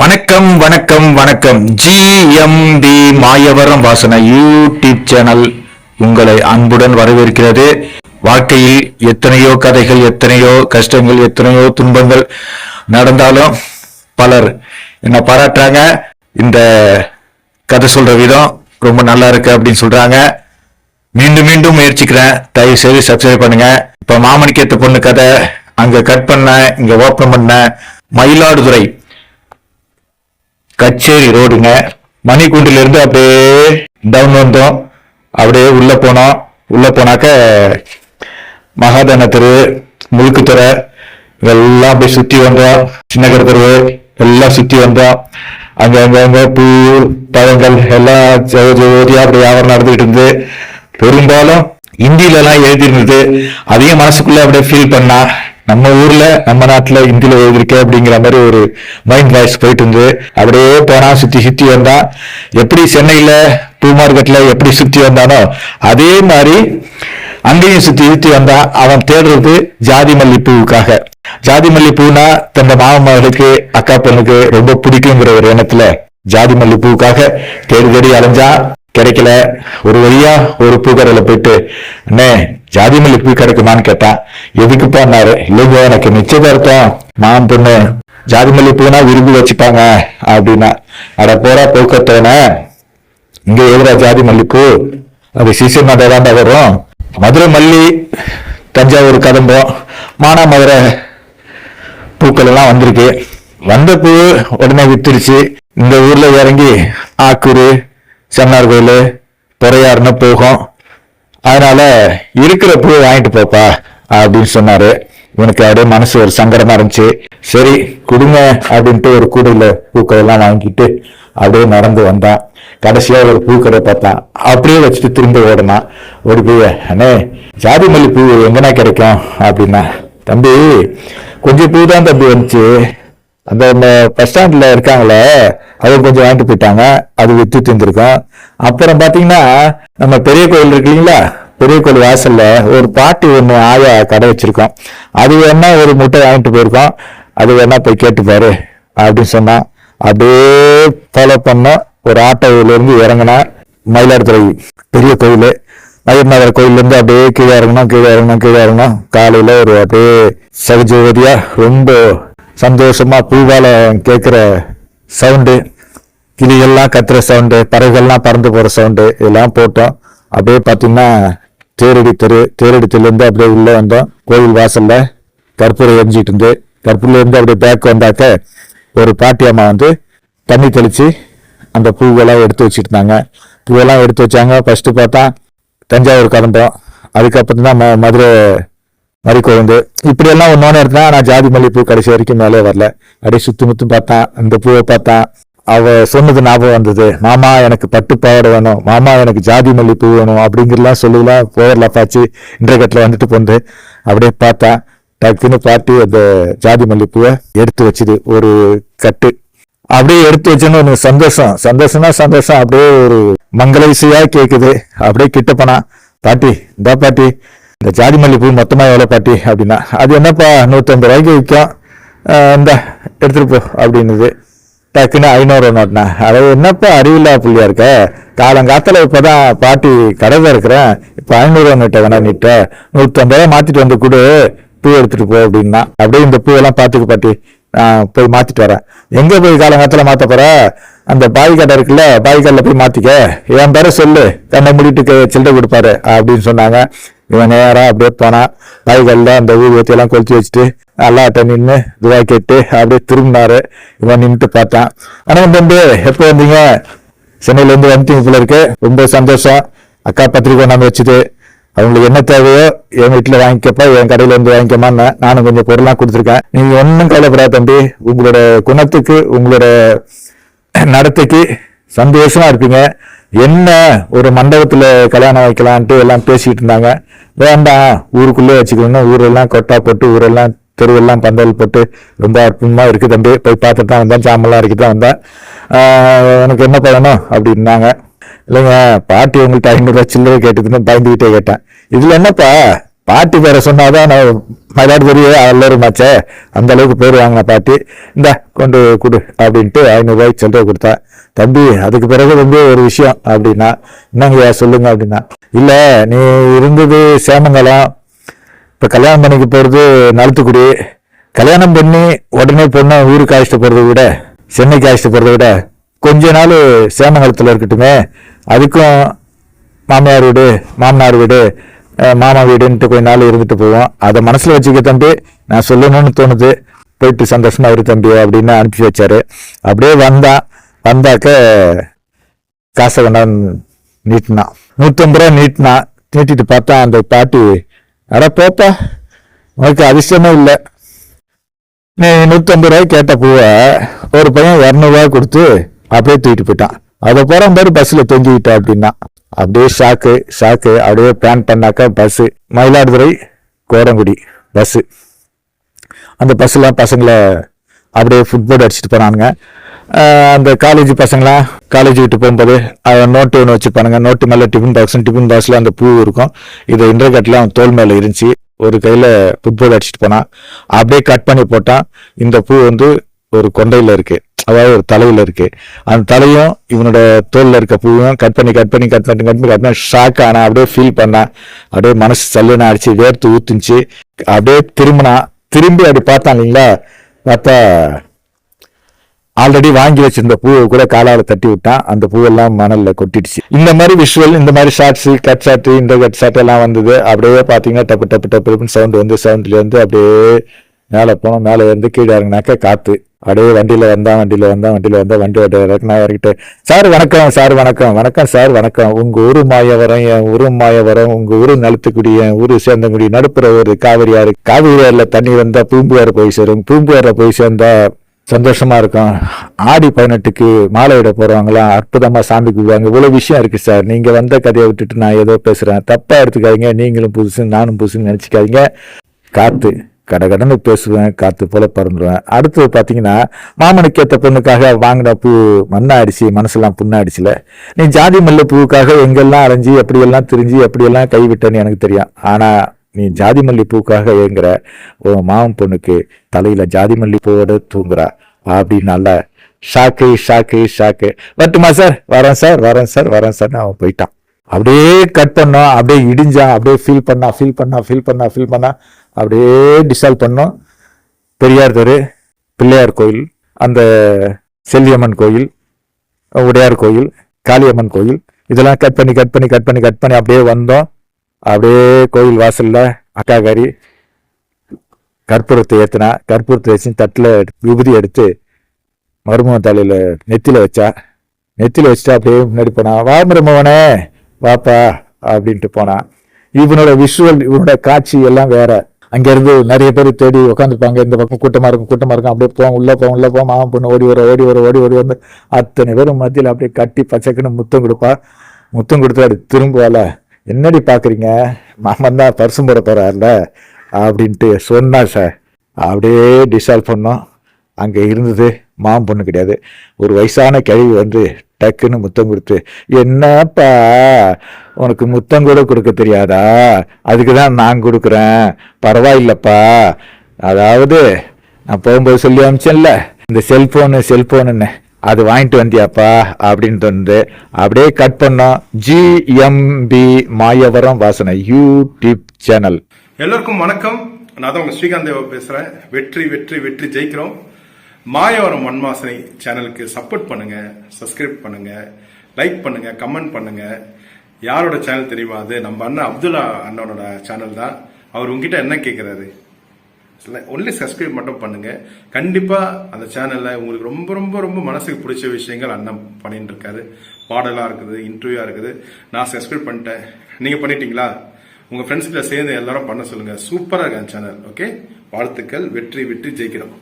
வணக்கம் வணக்கம் வணக்கம். ஜிஎம்டி மாயவரம் வாசன யூடியூப் சேனல் உங்களை அன்புடன் வரவேற்கிறது. வாழ்க்கையில் எத்தனையோ கதைகள் எத்தனையோ கஷ்டங்கள் எத்தனையோ துன்பங்கள் நடந்தாலும் பலர் என்ன பாராட்டுறாங்க. இந்த கதை சொல்ற விதம் ரொம்ப நல்லா இருக்கு அப்படின்னு சொல்றாங்க. மீண்டும் மீண்டும் முயற்சிக்கிறேன். தயவு செய்து சப்ஸ்கிரைப் பண்ணுங்க. இப்ப மாமணிக்கேத்த பொண்ணு கதை அங்க கட் பண்ண இங்க ஓப்பன் பண்ண மயிலாடுதுறை கச்சேரி ரோடுங்க. மணிக்குண்டில இருந்து அப்படியே டவுன் வந்தோம். அப்படியே உள்ள போனோம். உள்ள போனாக்க மகாதன தெரு முழுக்குத்துறை இதெல்லாம் அப்படியே சுத்தி வந்தோம். சின்னகர தெரு எல்லாம் சுத்தி வந்தோம். அங்க அங்க அங்க பூ பழங்கள் எல்லாம் ஜோதியாக ஜோதியா அப்படி வியாபாரம் நடந்துகிட்டு இருந்து பெரும்பாலும் இந்தியில எல்லாம் எழுதிருந்தது அதையும் மனசுக்குள்ள அப்படியே ஃபீல் பண்ணா. நம்ம ஊர்ல நம்ம நாட்டுல இந்தியில எழுதிருக்கே அப்படிங்கிற மாதிரி ஒரு மைண்ட் வாய்ஸ் போயிட்டு இருந்து அப்படியே போனா சுத்தி சுத்தி வந்தா எப்படி சென்னையில பூ மார்க்கெட்ல எப்படி சுத்தி வந்தானோ அதே மாதிரி அங்கேயும் சுத்தி சுத்தி வந்தா அவன் தேடுறது ஜாதி மல்லிப்பூவுக்காக. ஜாதி மல்லிப்பூனா தந்த மாமகளுக்கு அக்கா பொண்ணுக்கு ரொம்ப பிடிக்குங்கிற ஒரு எண்ணத்துல ஜாதி மல்லிப்பூவுக்காக தேடி தேடி அலைஞ்சா கிடைக்கல. ஒரு வழியா ஒரு பூக்கடையில போயிட்டு அண்ணே ஜாதி மல்லி பூ கிடைக்குமான்னு கேட்டான் எதுக்குப்பான்னாரு இல்லைங்க எனக்கு நிச்சயதார்த்தம். நான் பொண்ணு. ஜாதி மல்லி பூனா விரும்பி வச்சுப்பாங்க அப்படின்னா. அட போறா போக்கத்தவன இங்க எதிரா ஜாதி மல்லிப்பூ அது சீசன் தான் வரும் மதுரை மல்லி தஞ்சாவூர் கதம்பம் மானாமதுரை பூக்கள் எல்லாம் வந்திருக்கு. வந்த பூ உடனே வித்துருச்சு. இந்த ஊர்ல இறங்கி ஆக்கூர் சென்னார் கோயில் பொறையாறுன்னு போகும். அதனால இருக்கிற பூ வாங்கிட்டு போப்பா அப்படின்னு சொன்னாரு. இவனுக்கு அப்படியே மனசு ஒரு சங்கடமா இருந்துச்சு. சரி கொடுங்க அப்படின்ட்டு ஒரு கூடையில பூக்கள் வாங்கிட்டு அப்படியே நடந்து வந்தான். கடைசியா ஒரு பூக்கடை பார்த்தான். அப்படியே வச்சுட்டு திரும்ப ஓடினான். ஓடி போய் அண்ணே ஜாதி மல்லி பூ எங்கன்னா கிடைக்கும்? அப்படின்னா தம்பி கொஞ்சம் பூ தான் தம்பி வந்துச்சு. அந்த பஸ் ஸ்டாண்டில் இருக்காங்களே அது கொஞ்சம் வாங்கிட்டு போயிட்டாங்க அது வித்து தந்திருக்கோம் அப்புறம் பார்த்தீங்கன்னா நம்ம பெரிய கோயில் இருக்கு இல்லைங்களா? பெரிய கோயில் வாசல்ல ஒரு பாட்டி ஒன்று ஆயா கடை வச்சிருக்கோம். அது வேணா ஒரு முட்டை வாங்கிட்டு போயிருக்கோம். அது வேணா போய் கேட்டுப்பார் அப்படின்னு சொன்னான். அப்படியே ஃபாலோ பண்ணோம். ஒரு ஆட்டோவிலேருந்து இறங்கினா மயிலாடுதுறை பெரிய கோயில். மயிர்நகர் கோயிலேருந்து அப்படியே கீழே இறங்கணும் கீழே இறங்கணும் கீழே இறங்கணும். காலையில் ஒரு அப்படியே சகஜோதியாக ரொம்ப சந்தோஷமாக பூவால் கேட்குற சவுண்டு கிளிகள்லாம் கத்துற சவுண்டு பறவைகள்லாம் பறந்து போகிற சவுண்டு இதெல்லாம் போட்டோம். அப்படியே பார்த்தீங்கன்னா தேரடி தெரு தேரடி தெருலேருந்து அப்படியே உள்ளே வந்தோம். கோவில் வாசலில் கற்பூரம் எரிஞ்சிட்டு இருந்து கற்பூரில் இருந்து அப்படியே பேக் வந்தாக்க ஒரு பாட்டி அம்மா வந்து தண்ணி தெளித்து அந்த பூவெல்லாம் எடுத்து வச்சுட்டு இருந்தாங்க பூவெல்லாம் எடுத்து வச்சாங்க. ஃபஸ்ட்டு பார்த்தா தஞ்சாவூர் கதம்பம் அதுக்கப்புறம் தான் ம- மதுரை மறிக்கொழுந்து இப்படி எல்லாம் ஒன்னொன்னு இருந்தா நான் ஜாதி மல்லிப்பூ கடைசி வரைக்கும் மேலே வரல. அப்படியே சுத்தி முத்தும் பார்த்தேன். அந்த பூவை பார்த்தேன். அவ சொன்னது ஞாபகம் வந்தது. மாமா எனக்கு பட்டு பாவாடை வேணும். மாமா எனக்கு ஜாதி மல்லிப்பூ வேணும். அப்படிங்கிறலாம் சொல்லலாம் போயிடலாம் பாச்சு இன்றைக்கட்டில் வந்துட்டு போந்து அப்படியே பார்த்தா டக்குன்னு பாட்டி அந்த ஜாதி மல்லிப்பூவை எடுத்து வச்சுது. ஒரு கட்டு. அப்படியே எடுத்து வச்சோன்னு ஒரு சந்தோஷம். சந்தோஷம்னா சந்தோஷம். அப்படியே ஒரு மங்கள இசையா கேக்குது. அப்படியே கிட்ட போனா பாட்டி இந்த பாட்டி இந்த ஜாதி மல்லிப்பூ மொத்தமாக எவ்வளோ பாட்டி அப்படின்னா அது என்னப்பா நூற்றம்பது ரூபாய்க்கு விற்கும். இந்த எடுத்துட்டு போ அப்படின்னுது. டக்குன்னு ஐநூறு நோட்டினா அது என்னப்பா அறிவில்லா புள்ளியா இருக்க? காலங்காத்தில் இப்போ தான் பாட்டி கடையில் இருக்கிறேன். இப்போ ஐநூறு நோட்டை வேணா நீட்ட. நூற்றம்பது ரூபாய் மாற்றிட்டு வந்து கொடு. பூ எடுத்துகிட்டு போ அப்படின்னா. அப்படியே இந்த பூவெல்லாம் பார்த்துக்க பாட்டி. நான் போய் மாற்றிட்டு வரேன். எங்கே போய் காலங்காத்தில் மாற்ற போகிற அந்த பாய் கடை இருக்குல்ல பாய் கடையில் போய் மாற்றிக்க என் பேர சொல்லு. கண்ணை மூடிட்டு சில்லறை கொடுப்பாரு அப்படின்னு சொன்னாங்க. இவன் நேராக அப்படியே போனான் பாய் அந்த ஊர்வத்தி எல்லாம் கொளுத்தி வச்சுட்டு அல்லாட்ட நின்று துவா கேட்டு அப்படியே திரும்பினாரு. இவன் நின்றுட்டு பார்த்தான். ஆனால் தம்பி எப்போ வந்தீங்க? சென்னையிலேருந்து வந்துட்டீங்க போல இருக்கு. ரொம்ப சந்தோஷம். அக்கா பத்திரிக்கை கொண்டாந்து வச்சுது அவங்களுக்கு என்ன தேவையோ என் வீட்டில் வாங்கிக்கப்பா என் கடையில இருந்து வாங்கிக்கமான்னு நானும் கொஞ்சம் பொருளாக கொடுத்துருக்கேன். நீங்கள் ஒன்றும் கவலைப்படாத தம்பி உங்களோட குணத்துக்கு உங்களோட நடத்தைக்கு சந்தோஷமா இருப்பீங்க. என்ன ஒரு மண்டபத்தில் கல்யாணம் வைக்கலான்ட்டு எல்லாம் பேசிகிட்டு இருந்தாங்க. வேண்டாம் ஊருக்குள்ளே வச்சுக்கணும் ஊரெல்லாம் கொட்டா போட்டு ஊரெல்லாம் தெருவெல்லாம் பந்தல் போட்டு ரொம்ப அற்புதமாக இருக்குது தம்பி. போய் பார்த்துட்டு தான் வந்தேன். சாமெல்லாம் இருக்கு தான் வந்தேன். எனக்கு என்ன பண்ணணும் அப்படின்னாங்க. இல்லைங்க பாட்டி உங்கள்கிட்ட ஐநூறுரூவா சில்லறை கேட்டதுன்னு பயந்துக்கிட்டே கேட்டேன். இதில் என்னப்பா? பாட்டி பேரை சொன்னாதான் நான் மயிலாடுதுறை அல்லருமாச்சே அந்த அளவுக்கு பேர் வாங்கின பாட்டி. இந்த கொண்டு கொடு அப்படின்ட்டு ஐநூறுரூவாய்க்கு சில்லறை கொடுத்தேன் தம்பி அதுக்கு பிறகு வந்து ஒரு விஷயம் அப்படின்னா என்னங்கய்யா சொல்லுங்க அப்படின்னா இல்லை நீ இருந்தது சேமங்கலம் இப்போ கல்யாணம் பண்ணிக்க போகிறது நலத்துக்குடி. கல்யாணம் பண்ணி உடனே பொண்ணை ஊருக்கு அழைச்சிட்டு போகிறத விட சென்னைக்கு அழைச்சிட்டு போகிறத விட கொஞ்ச நாள் சேமங்கலத்தில் இருக்கட்டுமே. அதுக்கும் மாமியார் வீடு மாமனார் வீடு மாமா வீடுன்ட்டு கொஞ்ச நாள் இருந்துட்டு போவோம். அதை மனசில் வச்சுக்க தம்பி நான் சொல்லணும்னு தோணுது. போயிட்டு சந்தோஷமாக இரு தம்பி அப்படின்னு அனுப்பி வச்சாரு. அப்படியே வந்தான் வந்தாக்க காசை கொண்டாந்து நீட்டினான் நூற்றம்பது ரூபா நீட்டினான் நீட்டிட்டு பார்த்தா அந்த பாட்டி அட போப்பா உனக்கு அதிர்ஷ்டமே இல்லை. நீ நூற்றம்பது ரூபாய்க்கு கேட்ட பூவை ஒரு பையன் இரநூறுவா கொடுத்து அப்படியே தூக்கிட்டு போயிட்டான். அதை போகிற மாதிரி பஸ்ஸில் தொங்கிக்கிட்டா அப்படின்னா. அப்படியே ஷாக்கு ஷாக்கு அப்படியே பிளான் பண்ணாக்கா பஸ்ஸு. மயிலாடுதுறை கோடங்குடி பஸ்ஸு. அந்த பஸ்ஸில் பசங்களை அப்படியே ஃபுட்போர்ட் அடிச்சுட்டு போனானுங்க அந்த காலேஜ் பசங்களாம் காலேஜ் விட்டு போகும்போது அவன் நோட்டு ஒன்று வச்சுப்பானுங்க. நோட்டு மேலே டிஃபன் பாக்ஸ் டிஃபன் பாக்ஸில் அந்த பூ இருக்கும். இது இன்டர்கட்டில் அவன் தோல் மேலே இருந்துச்சு. ஒரு கையில் ஃபுட்போர்ட் அடிச்சுட்டு போனான். அப்படியே கட் பண்ணி போட்டான். இந்த பூ வந்து ஒரு கொண்டையில் இருக்குது அதாவது ஒரு தலையில் இருக்கு. அந்த தலையும் இவனோட தோலில் இருக்க பூவும் கட் பண்ணி கட் பண்ணி கட் பண்ணி கட் பண்ணி கட் பண்ணி ஷாக் ஆனா அப்படியே ஃபீல் பண்ணான். அப்படியே மனசு சல்லுன்னு அடிச்சு வேர்த்து ஊத்துச்சு. அப்படியே திரும்பினா திரும்பி அப்படி பார்த்தான் இல்லைங்களா? பார்த்தா ஆல்ரெடி வாங்கி வச்சிருந்த பூவை கூட காலால் தட்டி விட்டான். அந்த பூவெல்லாம் மணலில் கொட்டிடுச்சு. இந்த மாதிரி விஷுவல் இந்த மாதிரி ஷார்ட்ஸு கட் ஷாட்டு இந்த கட் ஷாட் எல்லாம் வந்தது. அப்படியே பார்த்தீங்கன்னா டப்பு டப்பு டப்பு டப்புன்னு சவுண்டு வந்து சவுண்ட்லேருந்து அப்படியே மேலே போனோம். மேலே இருந்து கீழே இறங்கினாக்க காற்று அப்படியே வண்டியில் வந்தான் வண்டியில் வந்தான் வண்டியில் வந்தால் வண்டி ஓட்ட இறக்குனா இறக்கிட்டு. சார் வணக்கம் சார் வணக்கம் வணக்கம் சார் வணக்கம். உங்கள் ஊர் மாயவரம் என் ஊர் மாயவரம் உங்கள் ஊர் நலுத்துக்குடி என் ஊரு சேர்ந்தங்குடி நடுப்புற ஒரு காவிரி ஆறு காவிரி ஆறுல தண்ணி வந்தால் பூம்புகார் போய் சேரும். பூம்புகார போய் சேர்ந்தால் சந்தோஷமாக இருக்கும். ஆடி பதினெட்டுக்கு மாலை விட அற்புதமாக அற்புதமா சாமி கும்பிடுவாங்க. இவ்வளோ விஷயம் இருக்குது சார். நீங்கள் வந்த கதையை விட்டுட்டு நான் ஏதோ பேசுகிறேன் தப்பாக எடுத்துக்காதீங்க. நீங்களும் புதுசு நானும் புதுசுன்னு நினச்சிக்காதீங்க. காற்று கடகடன்னு பேசுவேன் காத்து போல பறந்துடுவேன் அடுத்தது பார்த்தீங்கன்னா மாமனுக்கு ஏற்ற பொண்ணுக்காக வாங்கின பூ மண்ணாடிச்சு மனசெல்லாம் புண்ணாடிச்சுல. நீ ஜாதி மல்ல பூவுக்காக எங்கெல்லாம் அரைஞ்சி எப்படியெல்லாம் திரிஞ்சு எப்படியெல்லாம் கைவிட்டேன்னு எனக்கு தெரியும். ஆனால் நீ ஜாதி மல்லி பூக்காக ஏங்குற உன் மாமன் பொண்ணுக்கு தலையில் ஜாதி மல்லி பூவோட தூங்குறா. அப்படின்னு ஷாக்கு ஷாக்கு ஷாக்கு. வரட்டுமா சார்? வரேன் சார் வரேன் சார் வரேன் சார். அவன் போயிட்டான். அப்படியே கட் பண்ணோம் அப்படியே இடிஞ்சான் அப்படியே ஃபீல் பண்ணா ஃபீல் பண்ணா ஃபீல் பண்ணா ஃபீல் பண்ணா. அப்படியே டிசால்வ் பண்ணோம். பெரியார் தெரு பிள்ளையார் கோயில் அந்த செல்லியம்மன் கோயில் உடையார் கோயில் காளியம்மன் கோயில் இதெல்லாம் கட் பண்ணி கட் பண்ணி கட் பண்ணி கட் பண்ணி அப்படியே வந்தோம். அப்படியே கோயில் வாசலில் அக்காக்காரி கற்பூரத்தை ஏற்றினா கற்பூரத்தை வச்சு தட்டில் விபூதி எடுத்து மருமக தலையில் நெத்தியில் வச்சா நெத்தியில் வச்சுட்டு அப்படியே முன்னாடி போனான் வா மருமகனே வாப்பா அப்படின்ட்டு போனான் இவனோட விஷுவல் இவனோட காட்சி எல்லாம் வேற. அங்கேருந்து நிறைய பேர் தேடி உட்காந்துருப்பாங்க இந்த பக்கம் கூட்டமாக இருக்கும் கூட்டமாக இருக்கும். அப்படியே போவோம் உள்ளே போவோம் உள்ளே போவோம். மாமா பொண்ணு ஓடி வர ஓடி வர ஓடி ஓடி வந்து அத்தனை பேரும் மத்தியில் அப்படியே கட்டி பச்சைக்குன்னு முத்தம் கொடுப்பா. முத்தம் கொடுத்து அது திரும்புவால என்னடி பார்க்குறீங்க மாமன் தான் பரிசும் போட போகிறார்ல அப்படின்ட்டு சொன்னா சார். அப்படியே டிசால்வ் பண்ணோம். அங்கே இருந்தது மாமன் பொண்ணு கிடையாது. ஒரு வயசான கிழவி வந்து டக்குன்னு முத்தம் கொடுத்து என்னப்பா உனக்கு முத்தம் கூட கொடுக்க தெரியாதா? அதுக்கு தான் நான் கொடுக்குறேன். பரவாயில்லப்பா. அதாவது நான் போகும்போது சொல்லி அமிச்சேன்ல இந்த செல்போனு செல்போனுன்னு அது வாங்கிட்டு வந்தியாப்பா அப்படின்னு தோணுது அப்படியே கட் பண்ணோம். ஜிஎம்பி மாயவரம் வாசனை யூடியூப் சேனல் எல்லோருக்கும் வணக்கம். நான் தான் உங்க ஸ்ரீகாந்த் பேசுறேன். வெற்றி வெற்றி வெற்றி ஜெயிக்கிறோம். மாயவரம் மண்மாசனை சேனலுக்கு சப்போர்ட் பண்ணுங்க சப்ஸ்கிரைப் பண்ணுங்க லைக் பண்ணுங்க கமெண்ட் பண்ணுங்க. யாரோட சேனல் தெரியுமா அது? நம்ம அண்ணன் அப்துல்லா அண்ணனோட சேனல் தான். அவர் உங்ககிட்ட என்ன கேட்கிறாரு ஒன்லி சப்ஸ்கிரைப் மட்டும் பண்ணுங்க. கண்டிப்பா அந்த சேனல்ல உங்களுக்கு ரொம்ப ரொம்ப ரொம்ப மனசுக்கு பிடிச்ச விஷயங்கள் அண்ணன் பண்ணிட்டு இருக்காரு. பாடலா இருக்குது இன்டர்வியூவா இருக்குது. நான் சப்ஸ்கிரைப் பண்ணிட்டேன். நீங்க பண்ணிட்டீங்களா? உங்க ஃப்ரெண்ட்ஸ்கிட்ட சேர்ந்து எல்லாரும் பண்ண சொல்லுங்க. சூப்பரா இருக்கு அந்த சேனல் ஓகே வாழ்த்துக்கள் வெற்றி வெற்றி ஜெயிக்கிறோம்.